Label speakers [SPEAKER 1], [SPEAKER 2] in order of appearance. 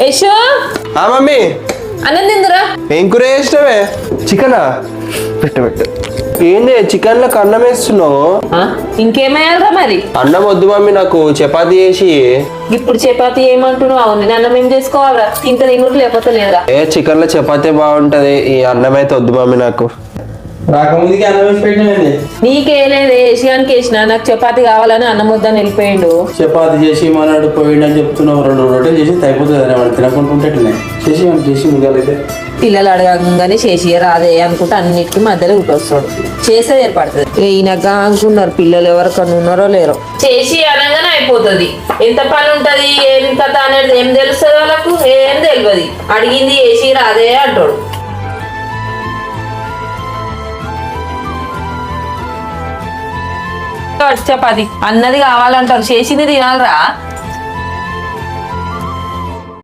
[SPEAKER 1] యశో
[SPEAKER 2] ఆ మమ్మీ
[SPEAKER 1] అన్నం తిందురా
[SPEAKER 2] ఏం కూర చేసినవే చికెనా పెట్టు పెట్టు ఏంది చికెన్లో అన్నం వేస్తున్నావు
[SPEAKER 1] ఆ, ఇంకేమయ్యాలరా మరి
[SPEAKER 2] అన్నం వద్దు మమ్మీ నాకు చపాతీ చేసి
[SPEAKER 1] ఇప్పుడు చపాతి ఏమంటున్నావు అవును అన్నం ఏం చేసుకోవాలరా తింటే తినరు లేకపోతే లేదా
[SPEAKER 2] ఏ చికెన్లో చపాతీ బాగుంటది ఈ అన్నం అయితే వద్దు మమ్మీ నాకు
[SPEAKER 3] రాకముందుకి అన్నం వేసి
[SPEAKER 1] వేసిన నాకు చపాతి కావాలని అన్నం వద్దని వెళ్ళిపోయిండు
[SPEAKER 3] చపాతి చేసి మనడు పోయిండని చెప్తున్నావు రెండు రొట్టెలు చేసి అయిపోతుంది అని వాడు తినకుంటుంటే చేసి మనం చేసి
[SPEAKER 1] పిల్లలు అడగంగానే చేసి రాదే అనుకుంటే అన్నిటికీ మధ్యలో ఉట్టొస్తాడు చేసే ఏర్పడుతుంది. ఈయనక అనుకున్నారు పిల్లలు ఎవరికన్నా ఉన్నారో లేరో. చేసి అనగానే అయిపోతుంది. ఎంత పని ఉంటది? ఏం కథ అనేది ఏం తెలుస్తుంది వాళ్ళకు? ఏం తెలియదు అడిగింది చేసి రాదే అంటాడు. చపాతి అన్నది కావాలంటారు. చేసింది తినాలరా.